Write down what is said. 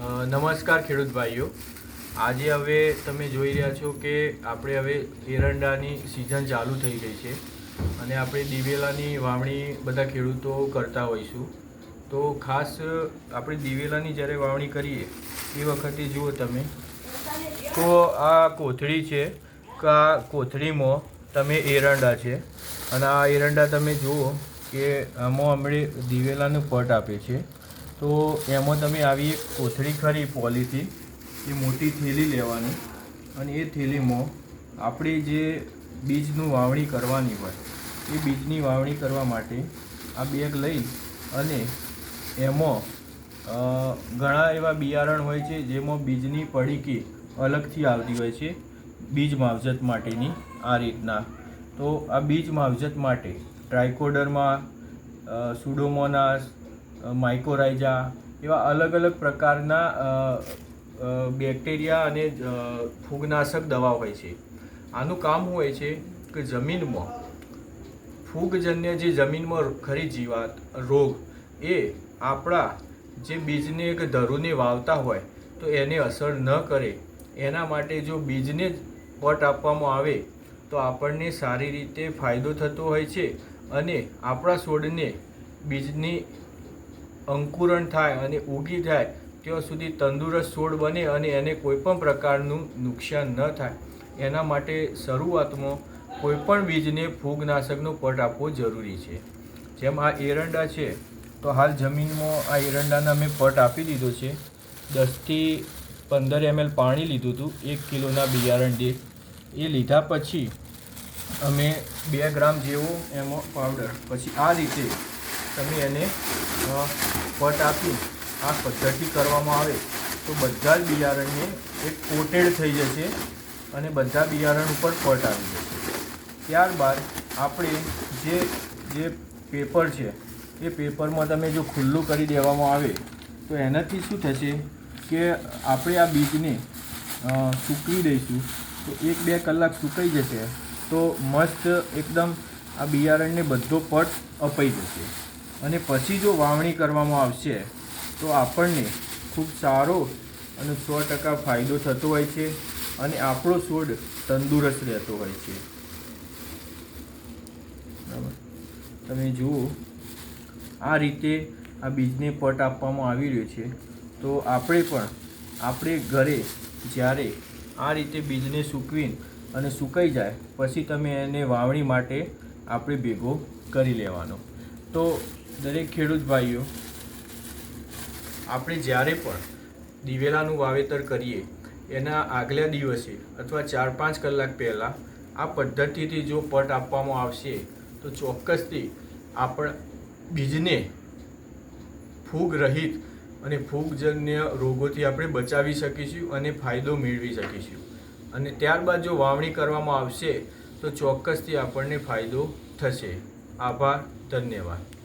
નમસ્કાર ખેડૂત ભાઈઓ. આજે હવે તમે જોઈ રહ્યા છો કે આપણે હવે એરંડાની સિઝન ચાલુ થઈ ગઈ છે અને આપણે દિવેલાની વાવણી બધા ખેડૂતો કરતા હોઈશું. તો ખાસ આપણે દિવેલાની જ્યારે વાવણી કરીએ એ વખતે જુઓ તમે તો આ કોથળી છે, કે આ કોથળીમાં તમે એરંડા છે અને આ એરંડા તમે જુઓ કે આમાં હમણે દિવેલાનું પટ આપે છે. તો એમાં તમે આવી એક કોથળી ખરી પોલીથી એ મોટી થેલી લેવાની અને એ થેલીમાં આપણે જે બીજનું વાવણી કરવાની હોય, એ બીજની વાવણી કરવા માટે આ બેગ લઈ અને એમાં ઘણા એવા બિયારણ હોય છે જેમાં બીજની પડીકી અલગથી આવતી હોય છે, બીજ માવજત માટેની આ રીતના. તો આ બીજ માવજત માટે ટ્રાયકોડરમાં સુડોમોનાસ માઇકોરાઇઝા એવા અલગ અલગ પ્રકારના બેક્ટેરિયા અને ફૂગનાશક દવા હોય છે. આનું કામ હોય છે કે જમીનમાં ફૂગજન્ય જે જમીનમાં ખરી જીવાત, રોગ, એ આપણા જે બીજને કે ધરુને વાવતા હોય, તો એને અસર ન કરે. એના માટે જો બીજને જ પટ આપવામાં આવે, તો આપણને સારી રીતે ફાયદો થતો હોય છે અને આપણા છોડને બીજની અંકુરણ થાય અને ઉગી થાય ત્યાં સુધી તંદુરસ્ત છોડ બને અને એને કોઈપણ પ્રકારનું નુકસાન ન થાય. એના માટે શરૂઆતમાં કોઈપણ બીજને ફૂગનાશકનો પટ આપવો જરૂરી છે. જેમ આ એરંડા છે, તો હાલ જમીનમાં આ એરંડાના મેં પટ આપી દીધો છે. દસથી પંદર એમએલ પાણી લીધું હતું, એક કિલોના બિયારણ દીઠ. એ લીધા પછી અમે બે ગ્રામ જેવો એમાં પાવડર. પછી આ રીતે તમે એને પટ આપી આ પદ્ધતિ કરવામાં આવે, તો બધા જ બિયારણને એક કોટેડ થઈ જશે અને બધા બિયારણ ઉપર પટ આવી જશે. ત્યારબાદ આપણે જે જે પેપર છે, એ પેપરમાં તમે જો ખુલ્લું કરી દેવામાં આવે, તો એનાથી શું થશે કે આપણે આ બીજને સૂકવી દઈશું, તો એક બે કલાક સુકાઈ જશે, તો મસ્ત એકદમ આ બિયારણને બધો પટ અપાઈ જશે. અને પછી જો વાવણી કરવામાં આવશે, તો આપણને ખૂબ સારો અને સો ટકા ફાયદો થતો હોય છે અને આપણો છોડ તંદુરસ્ત રહેતો હોય છે. બરાબર? તમે જુઓ, આ રીતે આ બીજને પટ આપવામાં આવી રહ્યો છે. તો આપણે પણ આપણે ઘરે જ્યારે આ રીતે બીજને સૂકવીને અને સુકાઈ જાય, પછી તમે એને વાવણી માટે આપણે ભેગો કરી લેવાનો. તો દરેક ખેડૂત ભાઈઓ, આપણે જ્યારે પણ દિવેલાનું વાવેતર કરીએ, એના આગલા દિવસે અથવા ચાર પાંચ કલાક પહેલાં આ પદ્ધતિથી જો પટ આપવામાં આવશે, તો ચોક્કસથી આપણ બીજને ફૂગ રહિત અને ફૂગજન્ય રોગોથી આપણે બચાવી શકીશું અને ફાયદો મેળવી શકીશું. અને ત્યારબાદ જો વાવણી કરવામાં આવશે, તો ચોક્કસથી આપણને ફાયદો થશે. આભાર, ધન્યવાદ.